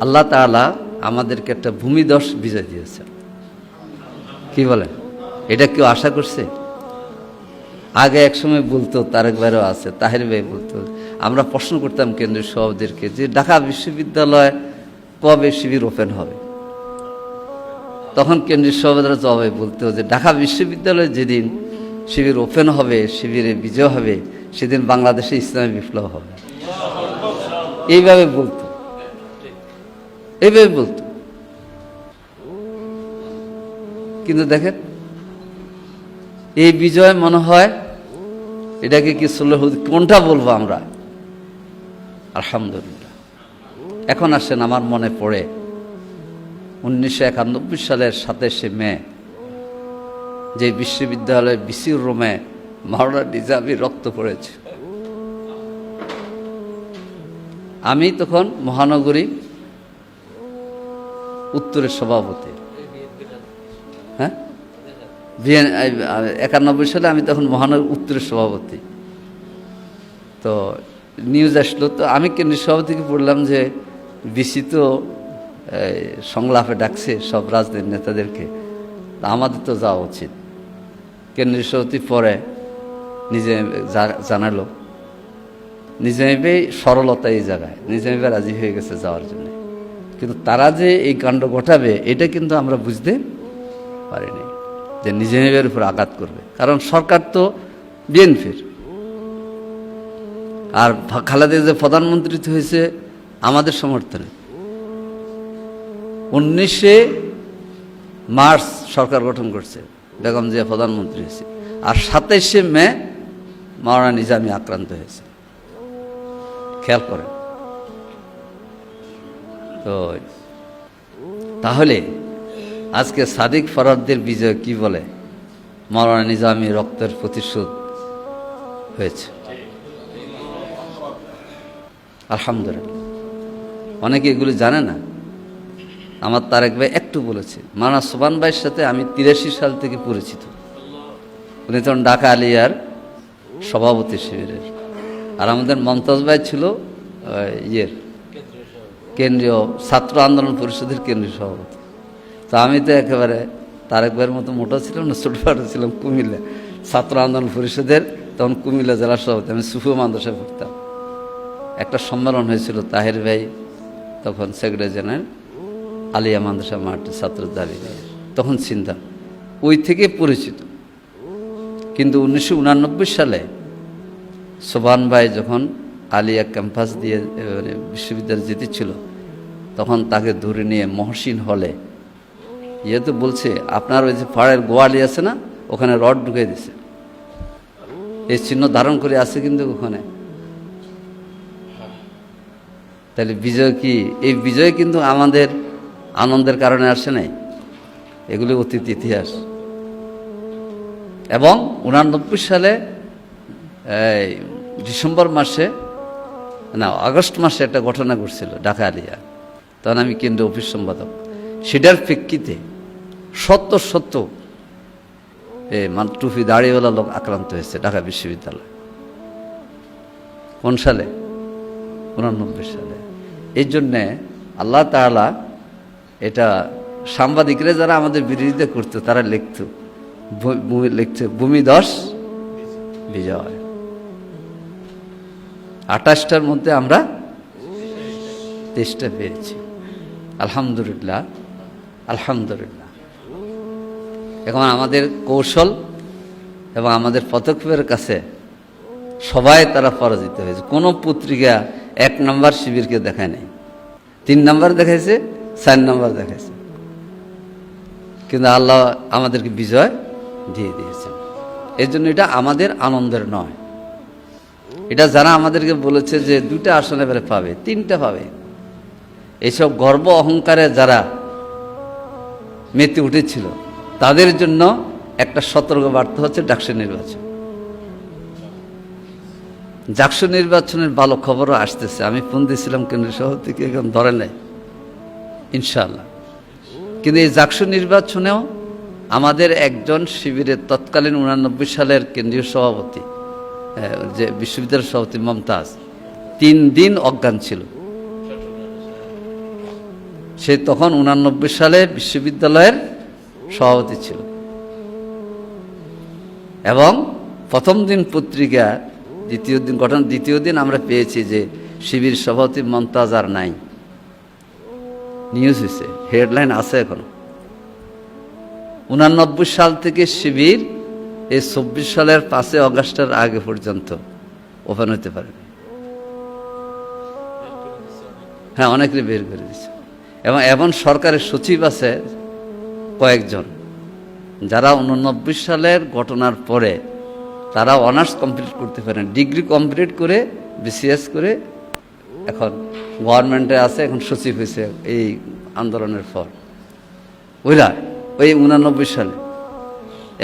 আল্লাহ তাআলা আমাদেরকে একটা ভূমিদশ বিজয় দিয়েছে। কি বলেন এটা কেউ আশা করছে? আগে এক সময় বলতো, তারেক ভাইরও আছে, তাহের ভাই বলতো, আমরা প্রশ্ন করতাম কেন্দ্রীয় সভাপতিদেরকে যে ঢাকা বিশ্ববিদ্যালয় কবে শিবির ওপেন হবে? তখন কেন্দ্রীয় সভাপতিরা জবাবে বলতো যে ঢাকা বিশ্ববিদ্যালয়ে যেদিন শিবির ওপেন হবে, শিবিরে বিজয় হবে, সেদিন বাংলাদেশে ইসলামী বিপ্লব হবে। এইভাবে বলতো। এইভাবে বলতো কিন্তু দেখেন, এই বিজয় মনে হয় এটাকে কি সুল্লাহ কোনটা বলব আমরা? আলহামদুলিল্লাহ। এখন আসেন, আমার মনে পড়ে উনিশশো একানব্বই সালের সাতাশে মে, যে বিশ্ববিদ্যালয় বিসির রোমে মাওলানা নিজামি রক্ত পড়েছে। আমি তখন মহানগরী উত্তরের সভাপতি। হ্যাঁ? একানব্বই সালে আমি তখন মহানগর উত্তরের সভাপতি। তো নিউজ আসলো, তো আমি কেন্দ্রীয় সভাপতিকে বললাম যে বিসি তো সংলাপে ডাকছে সব রাজনৈতিক নেতাদেরকে। আমাদের তো যাওয়া উচিত। কেন্দ্রীয় সভাপতি পরে নিজে জানালো। নিজামিবে সরলতা এই জায়গায় নিজামিবে রাজি হয়ে গেছে যাওয়ার জন্য। কিন্তু তারা যে এই কাণ্ড ঘটাবে, এটা কিন্তু আমরা বুঝতে পারিনি যে নিজামিবের উপর আঘাত করবে। কারণ সরকার তো বিএনপির। আর খালেদা যে প্রধানমন্ত্রী হয়েছে, আমাদের সমর্থনে। উনিশে মার্চ সরকার গঠন করছে, বেগম জিয়া প্রধানমন্ত্রী হয়েছে। আর সাতাইশে মে মাওলানা নিজামী আক্রান্ত হয়েছে। খেয়াল করেন। তাহলে আজকে সাদিক ফরারদের বিজয় কি বলে? মাওলানা নিজামী রক্তের প্রতিশোধ হয়েছে। আলহামদুলিল্লাহ। অনেকে এগুলি জানে না। আমার তারেক ভাই একটু বলেছে। মানা সোবান ভাইয়ের সাথে আমি তিরাশি সাল থেকে পরিচিত। উনি তখন ঢাকা আলিয়ার সভাপতি শিবিরের। আর আমাদের মমতাজ ভাই ছিল ইয়ের। কেন্দ্রীয় ছাত্র আন্দোলন পরিষদের কেন্দ্রীয় সভাপতি। তো আমি তো একেবারে তারেক ভাইয়ের মতো মোটা ছিলাম না, ছোটখাটো ছিলাম কুমিল্লা। ছাত্র আন্দোলন পরিষদের, তখন কুমিল্লা জেলা সভাপতি। আমি সুফু মাদ্রাসায় পড়তাম। একটা সম্মেলন হয়েছিল তাহের ভাই, তখন সেক্রেটারি জেনারেল, আলিয়া মাদ্রাসা মাঠে ছাত্র দাঁড়িয়ে তখন চিন্তা, ওই থেকে পরিচিত। কিন্তু উনিশশো সালে সোবান ভাই যখন আলিয়া ক্যাম্পাস দিয়ে মানে বিশ্ববিদ্যালয়ে যেতেছিল তখন তাকে ধরে নিয়ে মহসিন হলে। ইয়ে তো বলছে, আপনার ওই যে পাড়ের গোয়ালি আছে না, ওখানে রড ঢুকিয়ে দিছে। এই চিহ্ন ধারণ করে আছে কিন্তু ওখানে। তাহলে বিজয় কি, এই বিজয় কিন্তু আমাদের আনন্দের কারণে আসে নাই। এগুলি অতীত ইতিহাস। এবং উনানব্বই সালে ডিসেম্বর মাসে না, আগস্ট মাসে একটা ঘটনা ঘটছিল ঢাকা আলিয়া। তখন আমি কেন্দ্রীয় অফিস সম্পাদক। সেটার প্রেক্ষিতে সত্য সত্য এ মান টুপি দাড়িওয়ালা লোক আক্রান্ত হয়েছে ঢাকা বিশ্ববিদ্যালয়। কোন সালে? উনানব্বই সালে। এই জন্যে আল্লাহ তাআলা এটা সাংবাদিকরা যারা আমাদের বিরোধিতা করতো, তারা লিখত, ভূ- ভূমি লিখছে ভূমিদশ বিজয়। আঠাশটার মধ্যে আমরা তেইশটা পেয়েছি। আলহামদুলিল্লাহ আলহামদুলিল্লাহ। এখন আমাদের কৌশল এবং আমাদের পদক্ষেপের কাছে সবাই তারা পরাজিত হয়েছে। কোনো পত্রিকা এক নম্বর শিবিরকে দেখায় নাই। তিন নম্বর দেখাইছে, চার নম্বর দেখাইছে। কিন্তু আল্লাহ আমাদেরকে বিজয় দিয়ে দিয়েছেন। এই জন্য এটা আমাদের আনন্দের নয়। এটা যারা আমাদেরকে বলেছে যে দুটা আসন এবারে পাবে, তিনটা পাবে। এইসব গর্ব অহংকারে যারা মেতে উঠেছিল, তাদের জন্য একটা সতর্ক বার্তা হচ্ছে ডাকসু নির্বাচন। জাকসু নির্বাচনের ভালো খবরও আসতেছে। আমি ফোন দিয়েছিলাম কেন্দ্রীয় শহর থেকে, এখন ধরে নেয় ইনশাল্লাহ কিন্তু এই জাকসু নির্বাচনেও আমাদের একজন শিবিরের তৎকালীন উনানব্বই সালের কেন্দ্রীয় সভাপতি যে বিশ্ববিদ্যালয়ের সভাপতি মমতাজ, তিন দিন অজ্ঞান ছিল। সে তখন উনানব্বই সালে বিশ্ববিদ্যালয়ের সভাপতি ছিল। এবং প্রথম দিন পত্রিকা, দ্বিতীয় দিন গঠন, দ্বিতীয় দিন আমরা পেয়েছি যে শিবির সভাপতি মমতাজ আর নাই। নিউজ হয়েছে হেডলাইন আছে এখন। উনানব্বই সাল থেকে শিবির এই চব্বিশ সালের পাঁচই অগাস্টের আগে পর্যন্ত ওপেন হতে পারে। হ্যাঁ অনেকেরই বের করে দিচ্ছে এবং এমন সরকারের সচিব আছে কয়েকজন, যারা উননব্বই সালের ঘটনার পরে তারা অনার্স কমপ্লিট করতে পারেন, ডিগ্রি কমপ্লিট করে, বিসিএস করে এখন গভর্নমেন্টে আছে, এখন সচিব হয়েছে এই আন্দোলনের পর। ওইরা ওই উনানব্বই সালে।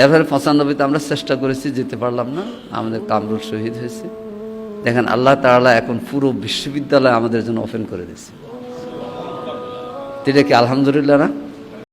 এরপরে পঁচানব্বইতে আমরা চেষ্টা করেছি, যেতে পারলাম না। আমাদের কামরুল শহীদ হয়েছে। দেখেন, আল্লাহ তালা এখন পুরো বিশ্ববিদ্যালয় আমাদের জন্য ওপেন করে দিয়েছে। এটা কি আলহামদুলিল্লাহ না?